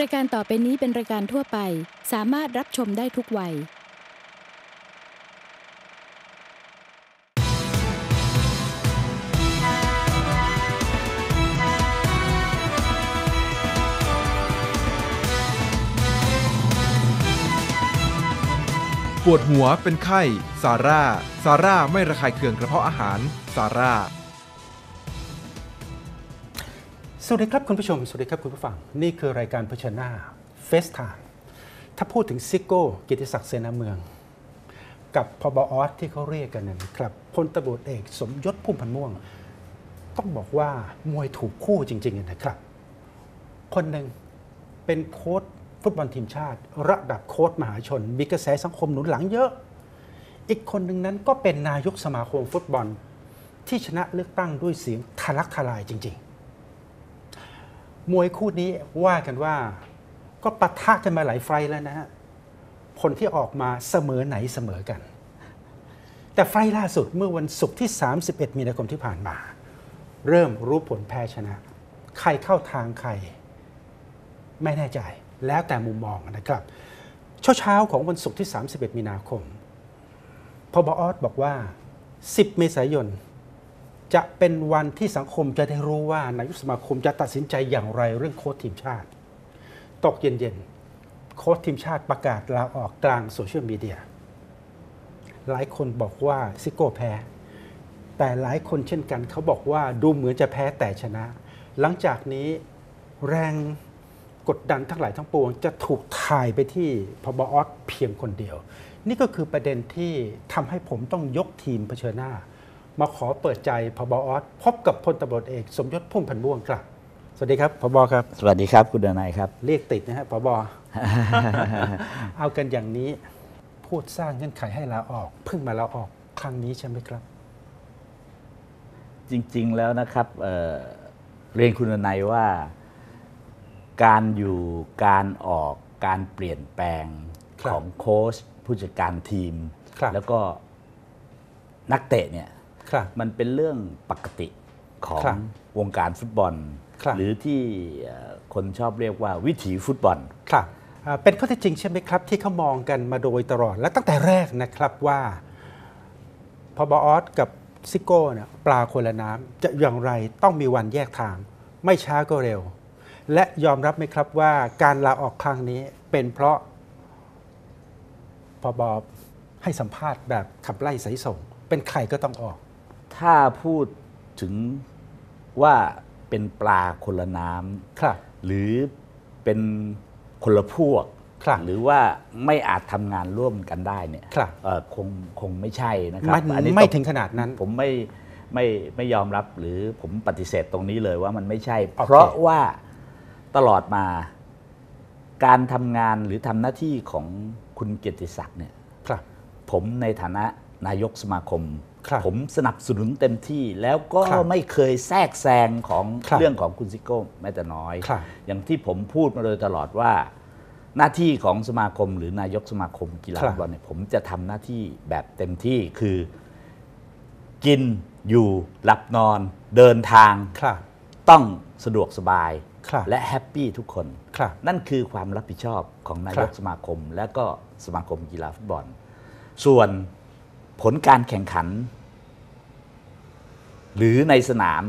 รายการต่อไปนี้เป็นรายการทั่วไป สามารถรับชมได้ทุกวัย ปวดหัวเป็นไข้ ซาร่า ซาร่าไม่ระคายเคืองกระเพาะอาหาร ซาร่า สวัสดีครับคุณผู้ชม สวัสดีครับคุณผู้ฟัง นี่คือรายการเผชิญหน้าเฟสไทม์ถ้าพูดถึงซิโก้กิติศักดิ์เสนาเมือง กับพบออสที่เขาเรียกกันนะครับพลตำรวจเอกสมยศพุ่มพันม่วง ต้องบอกว่ามวยถูกคู่จริง ๆ นะครับ คนหนึ่งเป็นโค้ชฟุตบอลทีมชาติ ระดับโค้ชมหาชน มีกระแสสังคมหนุนหลังเยอะ อีกคนหนึ่งนั้นก็เป็นนายกสมาคมฟุตบอล ที่ชนะเลือกตั้งด้วยเสียงทะลักทลายจริง ๆ มวยคู่นี้ว่ากันว่า ก็ปะทะกันมาหลายไฟแล้วนะฮะผลที่ออกมาเสมอไหนเสมอกัน แต่ไฟล่าสุดเมื่อวันศุกร์ที่ 31 มีนาคมที่ผ่านมา เริ่มรู้ผลแพ้ชนะ ใครเข้าทางใคร ไม่แน่ใจ แล้วแต่มุมมองนะครับ เช้าเช้าๆของวันศุกร์ที่ 31 มีนาคมพบออสบอกว่า 10 เมษายน จะเป็นวันที่สังคมจะได้รู้ว่านายกสมาคมจะตัดสินใจอย่างไรเรื่องโค้ชทีมชาติ ตกเย็นๆ โค้ชทีมชาติประกาศลาออกกลางโซเชียลมีเดีย หลายคนบอกว่าซิโก้แพ้ แต่หลายคนเช่นกันเขาบอกว่าดูเหมือนจะแพ้แต่ชนะ หลังจากนี้แรงกดดันทั้งหลายทั้งปวง จะถูกถ่ายไปที่พบออสเพียงคนเดียว นี่ก็คือประเด็นที่ทำให้ผมต้องยกทีมเผชิญหน้า มาขอเปิดใจพบออสพบกับพลตำรวจเอกสมยศพุ่มพันธ์ม่วงครับ สวัสดีครับพบครับ สวัสดีครับคุณดนายครับ เรียกติดนะฮะพบเอากันอย่างนี้ พูดสร้างเงื่อนไขให้ลาออก เพิ่งมาลาออกครั้งนี้ใช่ไหมครับ จริง ๆแล้วนะครับเอ่อเรียนคุณดนายว่า การอยู่การออกการเปลี่ยนแปลงครับของโค้ชผู้จัดการทีมครับแล้วก็นักเตะเนี่ยครับ มันเป็นเรื่องปกติของครับวงการฟุตบอลครับหรือที่เอ่อคนชอบเรียกว่าวิถีฟุตบอลครับอ่าเป็นข้อเท็จจริงใช่ไหมครับ ที่เขามองกันมาโดยตลอดและตั้งแต่แรกนะครับว่าพบออสกับซิโก้เนี่ยปลาคนละน้ำจะอย่างไรต้องมีวันแยกทาง ไม่ช้าก็เร็ว และยอมรับไหมครับว่าการลาออกครั้งนี้เป็นเพราะพบให้สัมภาษณ์แบบขับไล่สายส่ง เป็นใครก็ต้องออก ถ้าพูดถึงว่าเป็นปลาคนละน้ำครับ หรือเป็นคนละพวกครับหรือว่าไม่อาจทำงานร่วมกันได้เนี่ยครับ เอ่อคงคงไม่ใช่นะครับมันอันนี้ไม่ต้องถึงขนาดนั้น ผมไม่ไม่ไม่ยอมรับหรือผมปฏิเสธตรงนี้เลยว่ามันไม่ใช่โอเคเพราะว่าตลอดมาการทำงานหรือทำหน้าที่ของคุณเกียรติศักดิ์เนี่ยครับ ผมในฐานะนายกสมาคมครับ ผมสนับสนุนเต็มที่แล้วก็ครับไม่เคยแทรกแซงของครับเรื่องของคุณซิโก้แม้แต่น้อยครับอย่างที่ผมพูดมาโดยตลอดว่า หน้าที่ของสมาคม หรือนายกสมาคมกีฬาครับฟุตบอลเนี่ยผมจะทำหน้าที่แบบเต็มที่คือ กินอยู่หลับนอน เดินทางครับต้องสะดวกสบายครับและแฮปปี้ทุกคนครับนั่นคือความรับผิดชอบของนาครัยกบสมาคม และก็สมาคมกีฬาฟุตบอล ส่วน ผลการแข่งขัน หรือในสนาม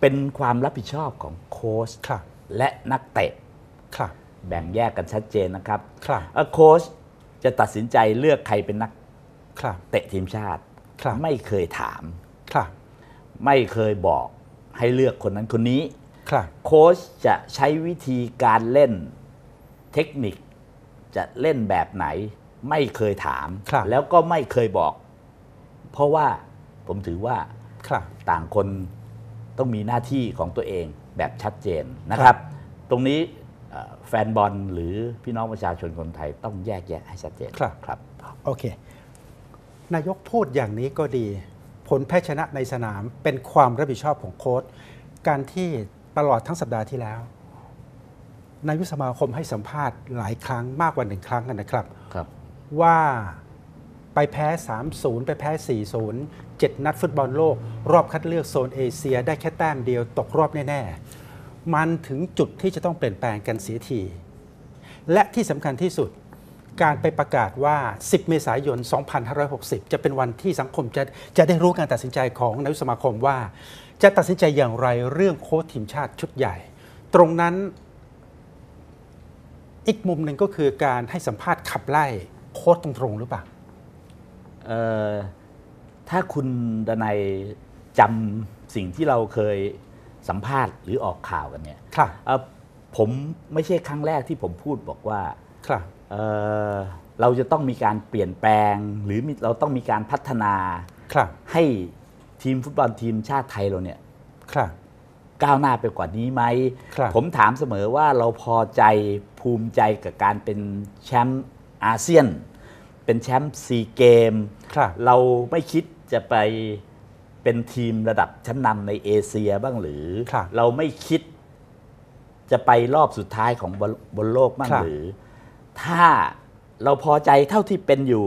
เป็นความรับผิดชอบของโค้ชครับและนักเตะครับแบ่งแยกกันชัดเจนนะครับครับเอ่อโค้ชจะตัดสินใจเลือกใครเป็นนักครับเตะทีมชาติครับไม่เคยถามครับไม่เคยบอกให้เลือกคนนั้นคนนี้ครับโค้ชจะใช้วิธีการเล่นเทคนิคจะเล่นแบบไหน ไม่เคยถามครับแล้วก็ไม่เคยบอก เพราะว่าผมถือว่าครับต่างคนต้องมีหน้าที่ของตัวเองแบบชัดเจนนะครับ ตรงนี้เอ่อแฟนบอลหรือพี่น้องประชาชนคนไทยต้องแยกแยะให้ชัดเจนครับครับโอเคนายกพูดอย่างนี้ก็ดี ผลแพ้ชนะในสนามเป็นความรับผิดชอบของโค้ชการที่ตลอดทั้งสัปดาห์ที่แล้วนายกสมาคมให้สัมภาษณ์หลายครั้งมากกว่าหนึ่งครั้งนะครับครับว่า ไปแพ้ 3-0 ไปแพ้ 4-0 7 นัดฟุตบอลโลก รอบคัดเลือกโซนเอเชีย ได้แค่แต้มเดียวตกรอบแน่ๆ มันถึงจุดที่จะต้องเปลี่ยนแปลงกันเสียที และที่สำคัญที่สุดการไปประกาศว่า 10 เมษายน 2560 จะเป็นวันที่สังคมจะจะได้รู้การตัดสินใจของนายกสมาคมว่า จะตัดสินใจอย่างไรเรื่องโค้ชทีมชาติชุดใหญ่ ตรงนั้น อีกมุมหนึ่งก็คือการให้สัมภาษณ์ขับไล่โค้ชตรงๆหรือเปล่า ถ้าคุณดนัยจำสิ่งที่เราเคยสัมภาษณ์หรือออกข่าวกันเนี่ยครับเอ่อผมไม่ใช่ครั้งแรกที่ผมพูดบอกว่าครับเอ่อเราจะต้องมีการเปลี่ยนแปลง หรือมีเราต้องมีการพัฒนาครับให้ทีมฟุตบอลทีมชาติไทยเราเนี่ยครับก้าวหน้าไปกว่านี้ไหมครับผมถามเสมอว่าเราพอใจภูมิใจกับการเป็นแชมป์อาเซียน เป็นแชมป์ซีเกม ครับเราไม่คิดจะไปเป็นทีมระดับชั้นนำในเอเชียบ้างหรือ ครับเราไม่คิดจะไปรอบสุดท้ายของบอลบนโลกบ้างครับ หรือ ถ้าเราพอใจเท่าที่เป็นอยู่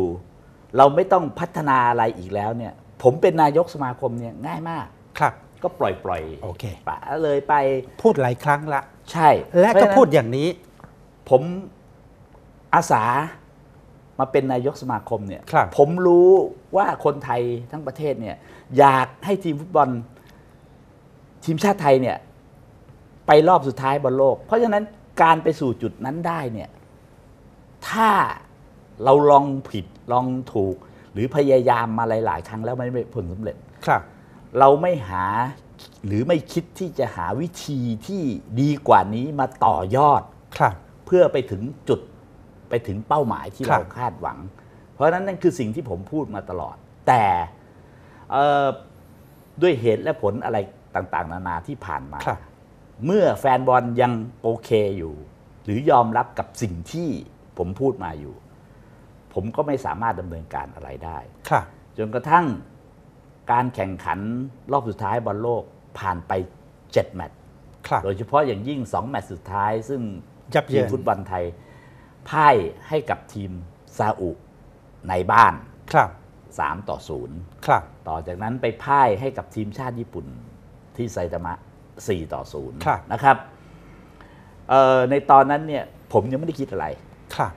เราไม่ต้องพัฒนาอะไรอีกแล้วเนี่ย ผมเป็นนายกสมาคมเนี่ยง่ายมาก ครับ ก็ปล่อยปล่อยๆโอเค ปะเลยไปพูดหลายครั้งละ ใช่และเพราก็ฉนั้นพูดอย่างนี้ ผมอาสา มาเป็นนายกสมาคมเนี่ยครับ ผมรู้ว่าคนไทยทั้งประเทศเนี่ยอยากให้ทีมฟุตบอล ทีมชาติไทยเนี่ยไปรอบสุดท้ายบอลโลก เพราะฉะนั้นการไปสู่จุดนั้นได้เนี่ยถ้าเราลองผิดลองถูก หรือพยายามมาหลาย ๆ ครั้งแล้วไม่ได้ผลสำเร็จ ครับ เราไม่หาหรือไม่คิดที่จะหาวิธีที่ดีกว่านี้มาต่อยอด ครับ เพื่อไปถึงจุด ไปถึงเป้าหมายที่ครัเราบคาดหวัง เพราะฉะนั้นนั่นคือสิ่งที่ผมพูดมาตลอด แต่เอ่อด้วยเหตุและผลอะไรต่างๆ นานาที่ผ่านมาครับเมื่อแฟนบอลยังโอเคอยู่ หรือยอมรับกับสิ่งที่ผมพูดมาอยู่ ผมก็ไม่สามารถดำเนินการอะไรได้ครับจนกระทั่งการแข่งขันรอบสุดท้ายบอลโลกผ่านไป7แมตช์ครับโดยเฉพาะอย่างยิ่ง 2 แมตช์สุดท้าย ซึ่งยับเยิทีนมฟุตบอลไทย พ่ายให้กับทีมซาอุในบ้านครับ3ต่อ0ครับ ต่อจากนั้นไปพ่ายให้กับทีมชาติญี่ปุ่นที่ไซตามะ 4 ต่อครับ0นะครับเอ่อในตอนนั้นเนี่ยผมยังไม่ได้คิดอะไรครับ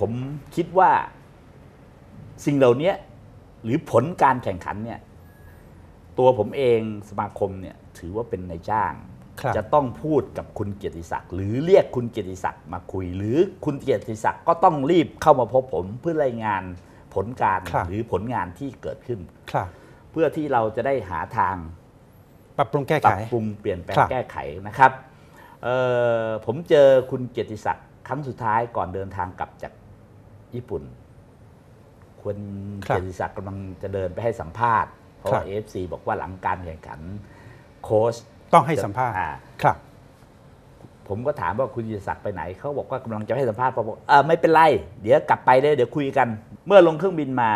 ผมคิดว่าสิ่งเหล่านี้หรือผลการแข่งขันเนี่ยตัวผมเองสมาคมเนี่ยถือว่าเป็นนายจ้างครับ จะต้องพูดกับคุณเกียรติศักดิ์หรือเรียกคุณเกียรติศักดิ์มาคุย หรือคุณเกียรติศักดิ์ก็ต้องรีบเข้ามาพบผมเพื่อรายงานผลการครับหรือผลงานที่เกิดขึ้นครับเพื่อที่เราจะได้หาทาง ปรับปรุงแก้ปไขรับปรุงเปลี่ยนแปลงครับแก้ไขนะครับเอ่อผมเจอคุณเกียรติศักดิ์ครั้งสุดท้ายก่อนเดินทางกลับจากญี่ปุ่นคุณครับเกียรติศักดิ์กำลังจะเดินไปให้สัมภาษณ์เพราะครัว่าบเอฟซีบอกว่าหลังการแข่งขันโค้ช ต้องให้สัมภาษณ์อ่ครับ ผมก็ถามว่าคุณเกียรติศักดิ์ไปไหน เขาบอกว่ากำลังจะให้สัมภาษณ์ผมบอกเออไม่เป็นไร เดี๋ยวกลับไปเลยเดี๋ยวคุยกัน เมื่อลงเครื่องบินมา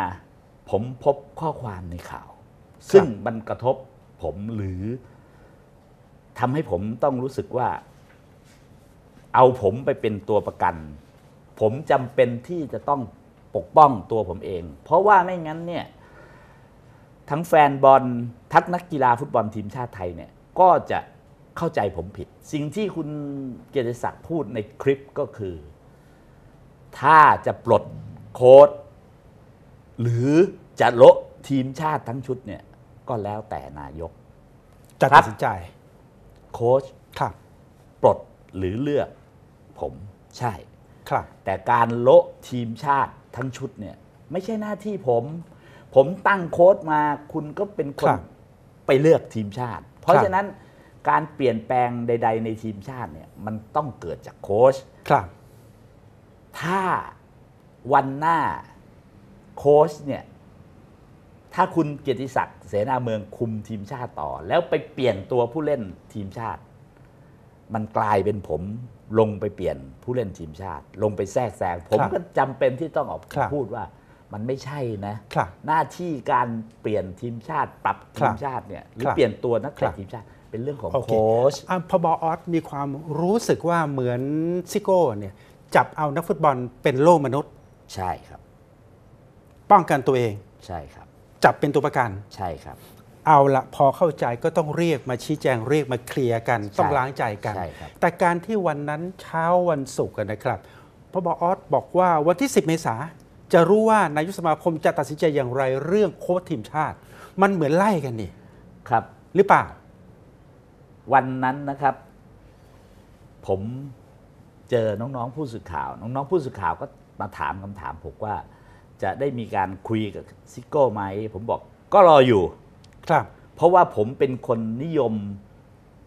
ผมพบข้อความในข่าว ซึ่งมันกระทบผมหรือทำให้ผมต้องรู้สึกว่า เอาผมไปเป็นตัวประกัน ผมจำเป็นที่จะต้องปกป้องตัวผมเอง เพราะว่าไม่งั้นเนี่ย ทั้งแฟนบอลทั้งนักกีฬาฟุตบอลทีมชาติไทยเนี่ย ก็จะเข้าใจผมผิด สิ่งที่คุณเกียรติศักดิ์พูดในคลิปก็คือ ถ้าจะปลดโค้ดหรือจะโละทีมชาติทั้งชุดเนี่ยก็แล้วแต่นายกจะครัตับดสินใจโค้ชครับปลดหรือเลือกผมใช่ ครับ แต่การโละทีมชาติทั้งชุดเนี่ย ไม่ใช่หน้าที่ผม ผมตั้งโค้ดมา คุณก็เป็นคคนรับไปเลือกทีมชาติ เพราะครับฉะนั้นการเปลี่ยนแปลงใด ๆ ในทีมชาติเนี่ยมันต้องเกิดจากโค้ชครับ ถ้าวันหน้าโค้ชเนี่ยถ้าคุณเกียรติศักดิ์เสนาเมืองคุมทีมชาติต่อ แล้วไปเปลี่ยนตัวผู้เล่นทีมชาติ มันกลายเป็นผมลงไปเปลี่ยนผู้เล่นทีมชาติ ลงไปแทรกแซงผมครับก็จำเป็นที่ต้องออกครับพูดว่า มันไม่ใช่นะครับหน้าที่การเปลี่ยนทีมชาติปรับครัทีบมชาติเนี่ยหรือครับเปลี่ยนตัวนักครัเตะบทีมชาติเป็นเรื่องของโอเคโค้ชอะพบออสมีความรู้สึกว่าเหมือนซิโก้เนี่ยจับเอานักฟุตบอลเป็นโล่มนุษย์ ใช่ครับ ป้องกันตัวเอง ใช่ครับ จับเป็นตัวประกัน ใช่ครับ เอาละพอเข้าใจก็ต้องเรียกมาชี้แจงเรียกมาเคลียร์กัน ต้องล้างใจกันใช่ครับแต่การที่วันนั้นเช้าวันศุกร์อะนะครับพพบออสบอกว่าวันที่ 10 เมษา จะรู้ว่านายกสมาคมจะตัดสินใจอย่างไรเรื่องโค้ชทีมชาติ มันเหมือนไล่กันนี่ครับ หรือเปล่า วันนั้นนะครับ ผมเจอน้องๆผู้สื่อข่าว น้องๆผู้สื่อข่าวก็มาถามคำถามผมว่า จะได้มีการคุยกับซิโก้ไหมผมบอกก็รออยู่ ครับ เพราะว่าผมเป็นคนนิยม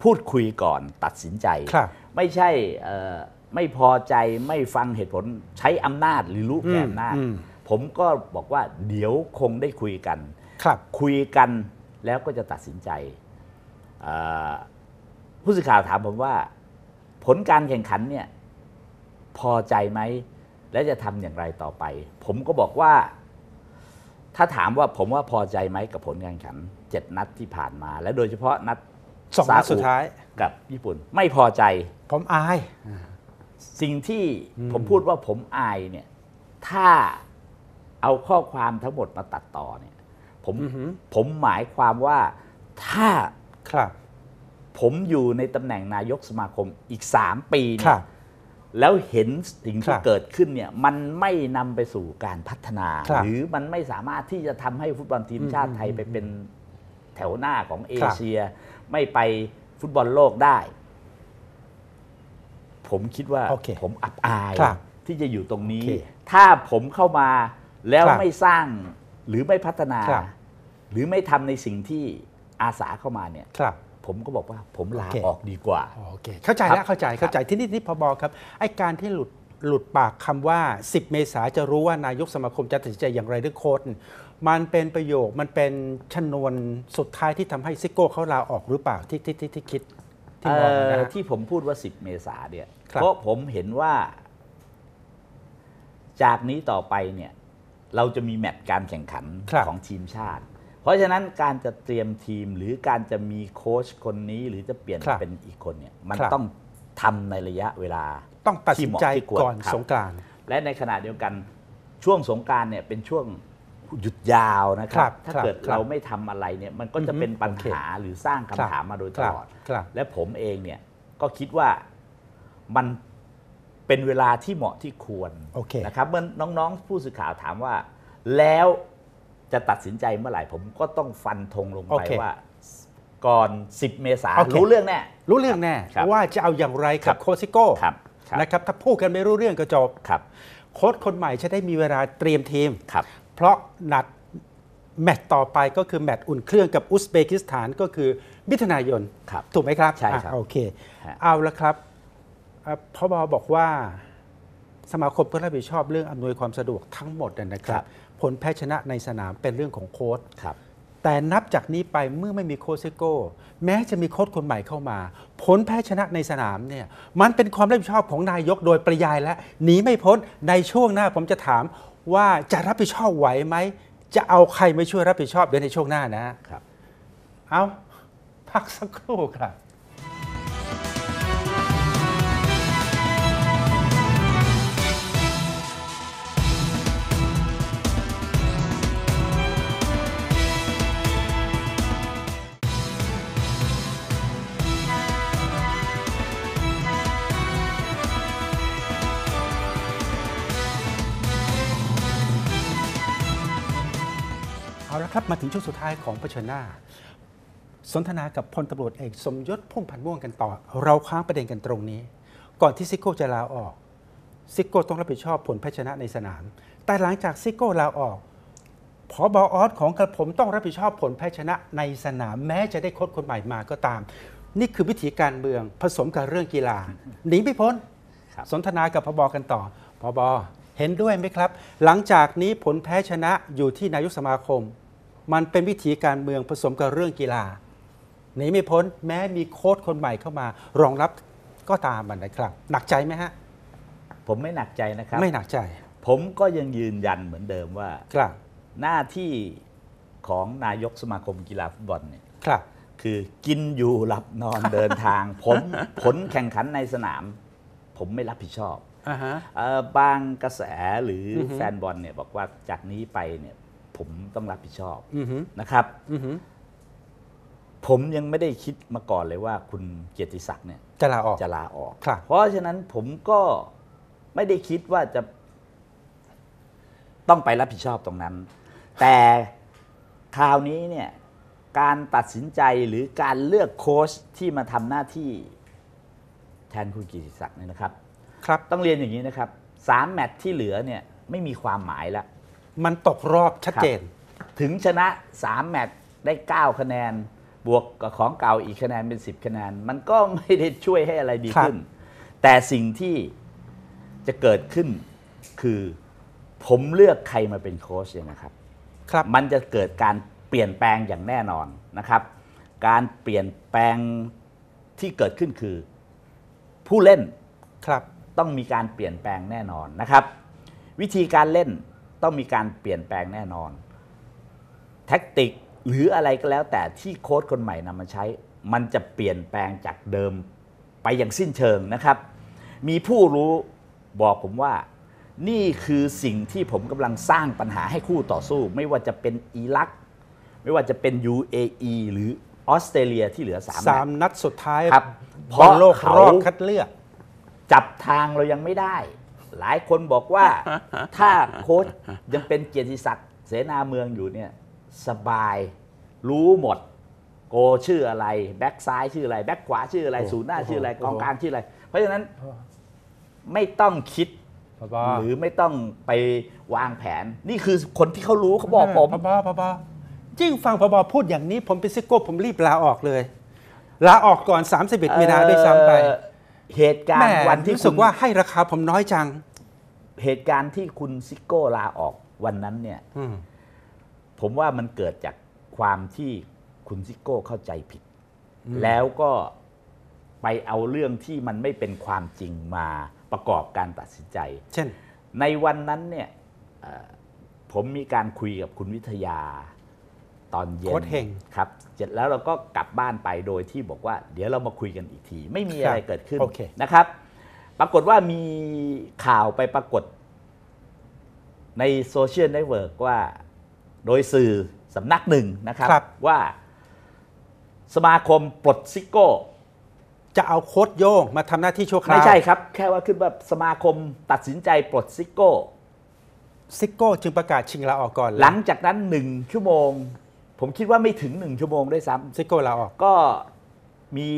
พูดคุยก่อนตัดสินใจ ครับ ไม่ใช่เอ่อ ไม่พอใจไม่ฟังเหตุผลใช้อำนาจหรือรู้แก่อำนาจอืมผมก็บอกว่าเดี๋ยวคงได้คุยกัน ครับ คุยกันแล้วก็จะตัดสินใจเอ่อผู้สื่อข่าวถามผมว่า ผลการแข่งขันเนี่ยพอใจไหม และจะทำอย่างไรต่อไป ผมก็บอกว่า ถ้าถามว่าผมว่าพอใจไหมกับผลการแข่งขันเจ็ดนัดที่ผ่านมา และโดยเฉพาะนัดสองนัดซสุดท้ายกับญี่ปุ่น ไม่พอใจ ผมอาย สิ่งที่ผมพูดว่าผมอายเนี่ย ถ้าเอาข้อความทั้งหมดมาตัดต่อเนี่ย ผมอือหือผมหมายความว่าถ้าครับ ผมอยู่ในตำแหน่งนายกสมาคมอีก3ปีคเนี่รัยบแล้วเห็นสิ่งครัที่บเกิดขึ้นเนี่ย มันไม่นำไปสู่การพัฒนาครับหรือมันไม่สามารถที่จะทำให้ฟุตบอลทีมชาติไทยไปเป็นแถวหน้าของเอเชีย ไม่ไปฟุตบอลโลกได้ ผมคิดว่าโอเคผมอับอายครับที่จะอยู่ตรงนี้โอเคถ้าผมเข้ามาแล้วครับไม่สร้างหรือไม่พัฒนาครับหรือไม่ทำในสิ่งที่อาสาเข้ามาเนี่ยครับผมก็บอกว่าผมลาโอเคออกดีกว่าโอเคเข้าใจครัแล้วบเข้าใจเข้าใจที่นี่ที่พบครับไอ้การที่หลุดหลุดปากคำว่า 10 เมษาจะรู้ว่านายกสมาคมจะตัดสินใจอย่างไรเรื่องโค้ดมันเป็นประโยคมันเป็นชนวนสุดท้ายที่ทำให้ซิโก้เขาลาออกหรือเปล่าที่ที่ที่ที่คิดที่มองนะเอ่อฮะที่ผมพูดว่า 10 เมษาเนี่ยครับ เพราะผมเห็นว่า จากนี้ต่อไปเนี่ย เราจะมีแมตช์การแข่งขันครับของทีมชาติ เพราะฉะนั้นการจะเตรียมทีมหรือการจะมีโค้ชคนนี้หรือจะเปลี่ยนครับเป็นอีกคนเนี่ย มันครับต้องทำในระยะเวลา ต้องตัดสินใจที่เหมาะที่ควรก่อนครับสงกรานต์และในขณะเดียวกันช่วงสงกรารเนี่ยเป็นช่วงหยุดยาวนะคครัรับบถ้าครับเกิดครับเราไม่ทำอะไรเนี่ยมันก็จะอือฮึเป็นปัญโอเคหาหรือสร้างคำครับถามมาโดยตลอดครับและผมเองเนี่ยก็คิดว่า มันเป็นเวลาที่เหมาะที่ควรโอเคนะครับเมื่อน้องๆ ผู้สื่อข่าวถามว่า แล้วจะตัดสินใจเมื่อไหร่ผมก็ต้องฟันธงลงโอไปเคว่าก่อน 10 เมษาโอเครู้เรื่องแน่ รู้เรื่องแน่ครับว่าจะเอาอย่างไรครักับบโคชซิโก้ครับครับนะครับถ้าพูดกันไม่รู้เรื่องก็จบครับโค้ชคนใหม่จะได้มีเวลาเตรียมทีมครับเพราะนัดแมตช์ต่อไปก็คือแมตช์อุ่นเครื่องกับอุซเบกิสถานก็คือมิถุนายนครับถูกไหมครับใช่ครับอะโอเคฮะเอาละครับอะ พบบอกว่าสมาคมก็รับผิดชอบเรื่องอำนวยความสะดวกทั้งหมดนะครับ ผลแพ้ชนะในสนามเป็นเรื่องของโค้ชครับแต่นับจากนี้ไปเมื่อไม่มีโค้ชซิโก้ แม้จะมีโค้ชคนใหม่เข้ามา ผลแพ้ชนะในสนามเนี่ยมันเป็นความรับผิดชอบของนายกโดยปริยายและหนีไม่พ้นในช่วงหน้าผมจะถามว่าจะรับผิดชอบไหวไหม จะเอาใครมาช่วยรับผิดชอบเดี๋ยวในช่วงหน้านะครับ เอาพักสักครู่ครับ เอาละครับมาถึงช่วงสุดท้ายของเผชิญหน้า สนทนากับพลตำรวจเอกสมยศพุ่มพันธ์ม่วงกันต่อ เราค้างประเด็นกันตรงนี้ ก่อนที่ซิโก้จะลาออกซิโก้ต้องรับผิดชอบผลแพ้ชนะในสนาม แต่หลังจากซิโก้ลาออกผอบออสของกระผมต้องรับผิดชอบผลแพ้ชนะในสนามแม้จะได้โค้ชคนใหม่มาก็ตาม นี่คือวิธีการเมืองผสมกับเรื่องกีฬาหนีไม่พ้นครับสนทนากับพบกันต่อพบเห็นด้วยไหมครับ หลังจากนี้ผลแพ้ชนะอยู่ที่นายกสมาคม มันเป็นวิธีการเมืองผสมกับเรื่องกีฬาหนีไม่พ้นแม้มีโค้ชคนใหม่เข้ามารองรับก็ตามมันนะครับ หนักใจไหมฮะ ผมไม่หนักใจนะครับ ไม่หนักใจ ผมก็ยังยืนยันเหมือนเดิมว่า ครับ หน้าที่ของนายกสมาคมกีฬาฟุตบอลเนี่ยครับ คือกินอยู่หลับนอนเดินทางผลผลแข่งขันในสนาม ผมไม่รับผิดชอบอ่าฮะเอ่อบางกระแสหรือออฮึแฟนบอลเนี่ยบอกว่าจากนี้ไปเนี่ย ผมต้องรับผิดชอบอือฮึนะครับอือฮึผมยังไม่ได้คิดมาก่อนเลยว่าคุณเกียรติศักดิ์เนี่ยจะลาออกจะลาออกครับเพราะฉะนั้นผมก็ไม่ได้คิดว่าจะ ต้องไปรับผิดชอบตรงนั้น แต่คราวนี้เนี่ยการตัดสินใจหรือการเลือกโค้ชที่มาทำหน้าที่แทนคุณกิติศักดิ์เนี่ยนะครับ ครับ ต้องเรียนอย่างนี้นะครับสามแมตช์ที่เหลือเนี่ยไม่มีความหมายแล้ว มันตกรอบชัดเจน ถึงชนะ 3 แมตช์ได้ 9 คะแนน บวกกับของเก่าอีกคะแนนเป็น 10 คะแนน มันก็ไม่ได้ช่วยให้อะไรดีขึ้น แต่สิ่งที่จะเกิดขึ้นคือผมเลือกใครมาเป็นโค้ชเนี่ยนะครับครับ มันจะเกิดการเปลี่ยนแปลงอย่างแน่นอนนะครับ การเปลี่ยนแปลงที่เกิดขึ้นคือผู้เล่นครับต้องมีการเปลี่ยนแปลงแน่นอนนะครับ วิธีการเล่น ต้องมีการเปลี่ยนแปลงแน่นอน แท็กติกหรืออะไรก็แล้วแต่ที่โค้ชคนใหม่นำมาใช้ มันจะเปลี่ยนแปลงจากเดิมไปอย่างสิ้นเชิงนะครับ มีผู้รู้บอกผมว่า นี่คือสิ่งที่ผมกำลังสร้างปัญหาให้คู่ต่อสู้ ไม่ว่าจะเป็นอิรัก ไม่ว่าจะเป็น UAE หรือออสเตรเลียที่เหลือสามแมตช์สามนัดสุดท้ายครับบอลโลกเพราะเขารอบคัดเลือก จับทางเรายังไม่ได้ หลายคนบอกว่าถ้าโค้ชยังเป็นเกียรติศักดิ์เสนาเมืองอยู่เนี่ยสบายรู้หมด โกชื่ออะไร แบ็กซ้ายชื่ออะไร แบ็กขวาชื่ออะไรโอ้ศูนย์หน้าชื่ออะไรโอ้โหกองกลางชื่ออะไร เพราะฉะนั้นไม่ต้องคิดพบหรือไม่ต้องไปวางแผน นี่คือคนที่เขารู้เขาบอกผมพบพบยิ่งฟังพบพูดอย่างนี้ผมเป็นซิโก้ผมรีบลาออกเลยลาออกก่อน 31มีนาด้วยซ้ำไป เอ่อเหตุการแม่ณ์วันที่รู้สึกคุณว่าให้ราคาผมน้อยจัง เหตุการณ์ที่คุณซิโก้ลาออกวันนั้นเนี่ยอืมผมว่ามันเกิดจากความที่คุณซิโก้เข้าใจผิด แล้วก็ไปเอาเรื่องที่มันไม่เป็นความจริงมาประกอบการตัดสินใจ เช่น ในวันนั้นเนี่ยเอ่อผมมีการคุยกับคุณวิทยา ตอนเย็นโค้ชเฮงครับเสร็จแล้วเราก็กลับบ้านไปโดยที่บอกว่า เดี๋ยวเรามาคุยกันอีกที ไม่มีครับอะไรเกิดขึ้นโอเคนะครับ ปรากฏว่ามีข่าวไปปรากฏ ในโซเชียลเน็ตเวิร์กว่า โดยสื่อสำนักหนึ่งนะครับครับว่าสมาคมปลดซิโก้ จะเอาโค้ดโย่งมาทำหน้าที่ชั่วคราวไม่ใช่ครับ แค่ว่าขึ้นว่าสมาคมตัดสินใจปลดซิโก้ซิโก้จึงประกาศชิงลาออกก่อนเยหลังจากนั้นหนึ่งชั่วโมง ผมคิดว่าไม่ถึงหนึ่งชั่วโมงด้วยซ้ซิโก้ลาออกำก็มี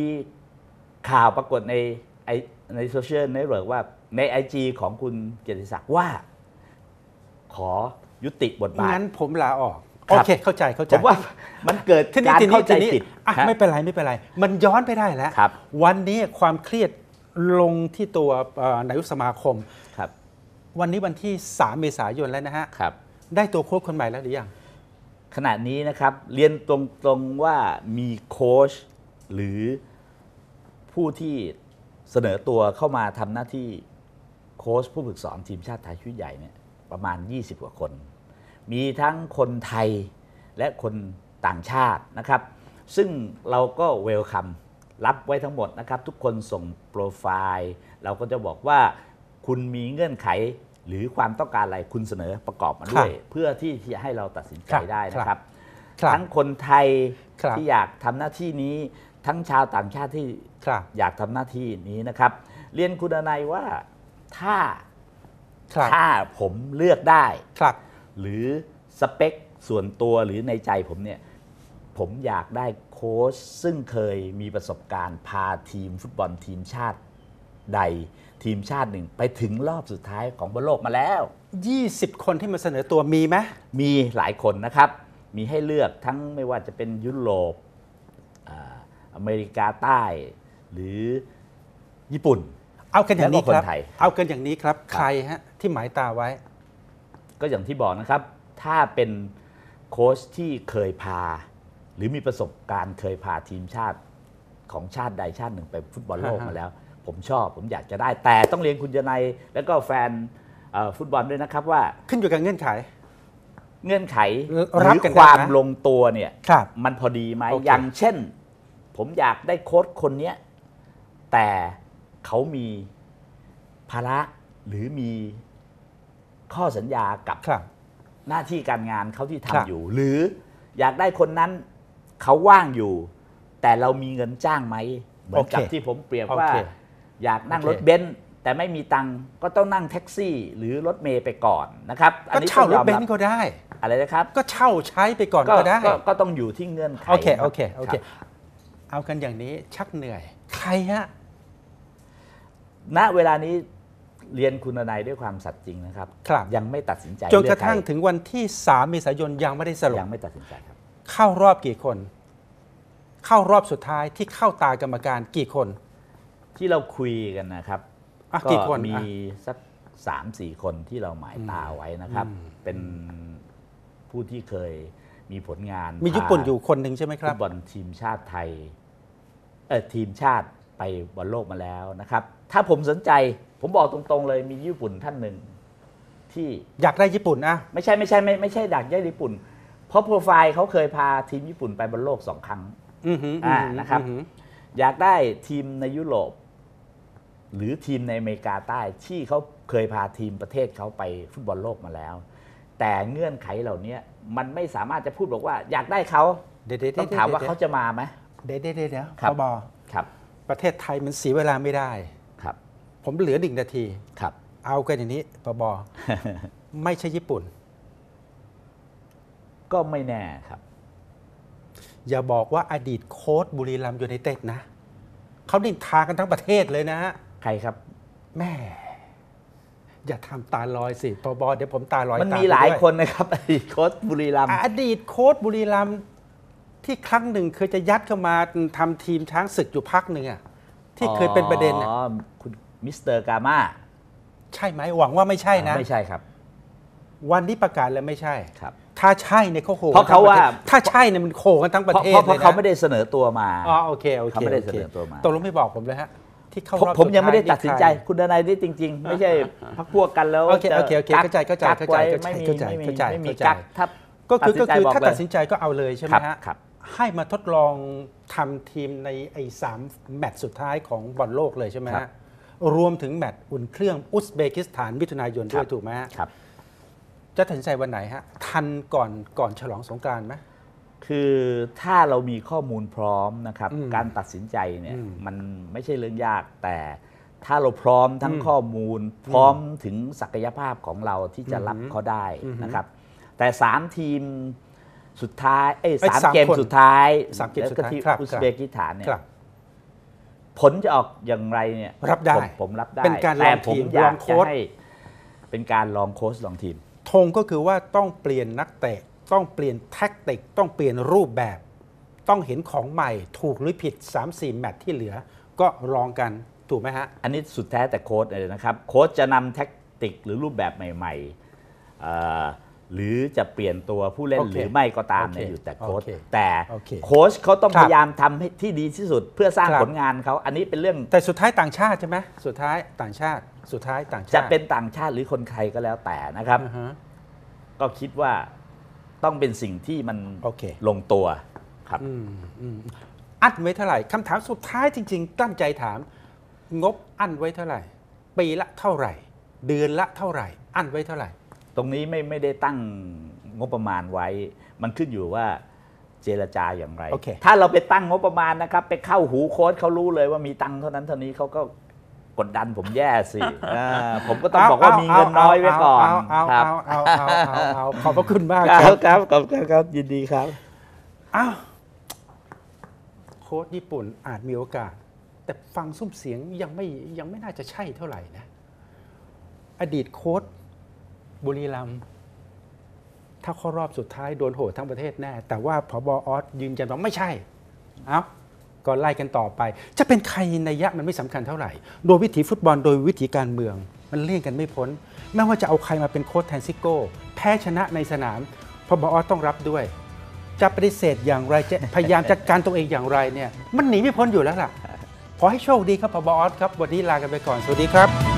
ข่าวปรากฏในไอในโซเชียลเน็ตเวิร์กว่าในไอจของคุณเกียรติศักดิ์ว่า ขอยุติบทบาทงั้นผมลาออกครัโอบเคเข้าใจเข้าใจผมว่ามันเกิดทีนี้การทีนี้เข้าใจทีนี้ผิดอะฮะไม่เป็นไรไม่เป็นไร มันย้อนไปได้แล้วครับวันนี้ความเครียดลงที่ตัวเอ่อนายกสมาคมครับวันนี้วันที่ 3 เมษายนแล้วนะฮะครับได้ตัวโค้ชคนใหม่แล้วหรือยัง ขณะนี้นะครับเรียนตรงๆว่ามีโค้ชหรือผู้ที่เสนอตัวเข้ามาทำหน้าที่โค้ชผู้ฝึกสอนทีมชาติไทยชุดใหญ่เนี่ยประมาณ 20 กว่าคน มีทั้งคนไทยและคนต่างชาตินะครับ ซึ่งเราก็เวลคัมรับไว้ทั้งหมดนะครับ ทุกคนส่งโปรไฟล์ เราก็จะบอกว่าคุณมีเงื่อนไข หรือความต้องการอะไรคุณเสนอประกอบมาด้วยครับเพื่อที่จะให้เราตัดสินใจครับได้นะครับครับ ทั้งคนไทยครับที่อยากทำหน้าที่นี้ ทั้งชาวต่างชาติที่ครับอยากทำหน้าที่นี้นะครับ เรียนคุณนายว่าถ้าครับถ้าผมเลือกได้ครับหรือสเปคส่วนตัวหรือในใจผมเนี่ยผมอยากได้โค้ชซึ่งเคยมีประสบการณ์พาทีมฟุตบอลทีมชาติใด ทีมชาติหนึ่งไปถึงรอบสุดท้ายของบอลโลกมาแล้ว 20 คนที่มาเสนอตัวมีไหมมีหลายคนนะครับ มีให้เลือกทั้งไม่ว่าจะเป็นยุโรปอ่าอเมริกาใต้ หรือญี่ปุ่น เอากันอย่างนี้แล้วก็ครับคนไทยเอากันอย่างนี้ครับครับใครฮะที่หมายตาไว้ ก็อย่างที่บอกนะครับ ถ้าเป็นโค้ชที่เคยพา หรือมีประสบการณ์เคยพาทีมชาติของชาติใดชาติหนึ่งไปฟุตบอลโลกฮะฮะมาแล้ว ผมชอบผมอยากจะได้ แต่ต้องเรียนคุณยนายแล้วก็แฟนเอ่อฟุตบอลด้วยนะครับว่า ขึ้นอยู่กับเงื่อนไข เงื่อนไขหรับรือกันได้ความไหมลงตัวเนี่ยครับมันพอดีไหมโอเคอย่างเช่น ผมอยากได้โค้ชคนเนี้ยแต่เขามีภาระหรือมีข้อสัญญากับครับหน้าที่การงานเขาที่ครับทำอยู่ หรืออยากได้คนนั้นเขาว่างอยู่ แต่เรามีเงินจ้างไหมเหมือนกับโอเคที่ผมเปรียบโอเคว่า อยากนั่งโอเครถเบนซ์แต่ไม่มีตังค์ก็ต้องนั่งแท็กซี่ หรือรถเมย์ไปก่อนนะครับอัก็นนี้เช่าต้องรยถอมเบนรับซ์ก็ได้ อะไรนะครับ ก็เช่าใช้ไปก่อนก็ก็ได้ก็ก็ต้องอยู่ที่เงื่อนไขโอเคโอเครับโอเครับเอากันอย่างนี้ชักเหนื่อย ใครฮะณเวลานี้เรียนคุณนายด้วยความสัตย์จริงนะครับครับยังไม่ตัดสินใจจนกระทั่งเลือกใคถึงวันที่ 3 เมษายนยังไม่ได้สรุปยังไม่ตัดสินใจครับ เข้ารอบกี่คน เข้ารอบสุดท้ายที่เข้าตากรรมการกี่คน ที่เราคุยกันนะครับอะก็กี่คนมีอะ สักสามสี่คนที่เราหมายตาไว้นะครับ อืม เป็นผู้ที่เคยมีผลงานมีพาญี่ปุ่นอยู่คนหนึ่งใช่ไหมครัฟุบ ตบอลทีมชาติไทยเออทีมชาติไปบอลโลกมาแล้วนะครับ ถ้าผมสนใจผมบอกตรงๆเลยมีญี่ปุ่นท่านหนึ่งที่ อยากได้ญี่ปุ่นอะไม่ใช่ไม่ใช่ไม่ไม่ใช่ดักย่ญี่ปุ่น เพราะโปรไฟล์เขาเคยพาทีมญี่ปุ่นไปบอลโลกสองครั้ง อือหืออ่าอือหือนะครับ อือหือ อยากได้ทีมในยุโรป หรือทีมในอเมริกาใต้ที่เขาเคยพาทีมประเทศเขาไปฟุตบอลโลกมาแล้ว แต่เงื่อนไขเหล่านี้มันไม่สามารถจะพูดบอกว่าอยากได้เขาเดี๋ยวเดี๋ยวต้องถามว่าเขาจะมาไหมเดี๋ยวเดี๋ยวเดี๋ยวเดี๋ยวครับพบครับ ประเทศไทยมันเสียเวลาไม่ได้ครับ ผมเหลือหนึ่งนาทีครับ เอากันอย่างนี้ปบไม่ใช่ญี่ปุ่น ก็ไม่แน่ครับ อย่าบอกว่าอดีตโค้ชบุรีรัมย์ยูไนเต็ดนะเขาดินทากันทั้งประเทศเลยนะฮะ ใครครับแม่อย่าทำตาลอยสิปบเดี๋ยวผมตาลอยมันตมีไปหลายด้วยคนนะครับอดีตโค้ชบุรีรัมย์อดีตโค้ชบุรีรัมย์ที่ครั้งหนึ่งเคยจะยัดเข้ามาทำทีมช้างศึกอยู่พักหนึ่งอะที่เคยเป็นประเด็นอะอ๋อคุณมิสเตอร์กาม่าใช่ไหมหวังว่าไม่ใช่นะ ไม่ใช่ครับ วันนี้ประกาศแล้วไม่ใช่ครับ ถ้าใช่เนี่ยเขาโหเพราะเขาว่าทั้งปะทศถ้าใช่เนี่ยมันโขกันทั้งประเพราะเทศเพราะเพเลยราะนะเขาไม่ได้เสนอตัวมาอ๋อโอเคโอเคเขาไม่ได้โคเสนอตัวมาตกลงไม่บอกผมเลยฮะ ที่เข้าผมรอบผมยังไม่ได้สุตัดสินใจท้ายคุณดนายนี่จริง ๆ ไม่ใช่พักพวกกันแล้วโอเคโอเคโอเคจะเข้าใจเข้าใจกักเข้าใจไว้เข้าใจไม่มีเข้าใจไม่มีเข้าใจไม่มีเข้าใจกักถ้าก็คือก็คือตัดสินใจบอกถ้าเลยตัดสินใจก็เอาเลยใช่ไหมครับฮะครับให้มาทดลองทำทีมในไอ้สามแมตช์สุดท้ายของบอลโลกเลยใช่ไหมครัฮะบรวมถึงแมตช์อุ่นเครื่องอุซเบกิสถานมิถุนายนด้วยถูกไหมฮะครับจะตัดสินใจวันไหนฮะทันก่อนก่อนฉลองสงกรานต์ไหม คือถ้าเรามีข้อมูลพร้อมนะครับ อืมการตัดสินใจเนี่ยอืมมันไม่ใช่เรื่องยาก แต่ถ้าเราพร้อมทั้งอืมข้อมูล พร้อมถึงศักยภาพของเราที่จะรับอืมเขาได้อืมนะครับ แต่สามทีมสุดท้ายเอ้ยเอ้ยสามสามเกมคนสุดท้ายสามเกมแล้วสุดก็ท้ายที่ครับ อุซเบกิสถานเนี่ย ครับ ผลจะออกอย่างไรเนี่ยรับได้ผมผมรับได้เป็นการลแต่องผมทีมอยาลกองโค้จะช ให้เป็นการลองโค้ชลองทีม ธงก็คือว่าต้องเปลี่ยนนักเตะ ต้องเปลี่ยนแท็กติก ต้องเปลี่ยนรูปแบบ ต้องเห็นของใหม่ถูกหรือผิด 3-4 แมตช์ที่เหลือ ก็ลองกันถูกไหมฮะ อันนี้สุดแท้แต่โค้ชเลยนะครับ โค้ชจะนำแท็กติกหรือรูปแบบใหม่ๆเอ่อหรือจะเปลี่ยนตัวผู้เล่นโอเคหรือไม่ก็ตามเนี่ยโอเคอยู่แต่โค้ชโอเคแต่โอเคโค้ชเขาต้องครับพยายามทำให้ที่ดีที่สุดเพื่อสร้างครับผลงานเขาอันนี้เป็นเรื่อง แต่สุดท้ายต่างชาติใช่ไหมสุดท้ายต่างชาติ สุดท้ายต่างชาติ จะเป็นต่างชาติหรือคนไทยก็แล้วแต่นะครับอ่าฮะก็คิดว่า ต้องเป็นสิ่งที่มันโอเค ลงตัวครับ อืมอืมอัดไว้เท่าไหร่คำถามสุดท้ายจริง ๆ ตั้งใจถาม งบอั้นไว้เท่าไหร่ ปีละเท่าไหร่ เดือนละเท่าไหร่ อั้นไว้เท่าไหร่ ตรงนี้ไม่ไม่ได้ตั้งงบประมาณไว้ มันขึ้นอยู่ว่าเจรจาอย่างไร โอเค ถ้าเราไปตั้งงบประมาณนะครับ ไปเข้าหูโค้ชเขารู้เลยว่ามีตังค์เท่านั้นเท่านี้เขาก็ กดดันผมแย่สิอ่าผมก็ต้องบอกว่ามีเงินน้อยไว้ก่อนเอาครับเอาเอาเอาเอาเอาขอบพระคุณมากคครัรับบครับขอบคุณครับยินดีครับ อ้าวโค้ชญี่ปุ่นอาจมีโอกาส แต่ฟังซุ้มเสียงยังไม่ยังไม่น่าจะใช่เท่าไหร่นะ อดีตโค้ชบุรีรัมย์ถ้าเข้ารอบสุดท้ายโดนโหดทั้งประเทศแน่ แต่ว่าพบออสยืนยันว่าไม่ใช่ เอา ก็ไล่กันต่อไป จะเป็นใครในยยะมันไม่สำคัญเท่าไหร่ โดยวิถีฟุตบอลโดยวิถีการเมือง มันเลี่ยงกันไม่พ้น ไม่ว่าจะเอาใครมาเป็นโค้ชแทนซิโก้ แพ้ชนะในสนามพบออสต้องรับด้วย จะปฏิเสธอย่างไรจะพยายามจัดการตัวเองอย่างไรเนี่ยมันหนีไม่พ้นอยู่แล้วล่ะขอให้โชคดีครับพบออสครับวันนี้ลากันไปก่อนสวัสดีครับ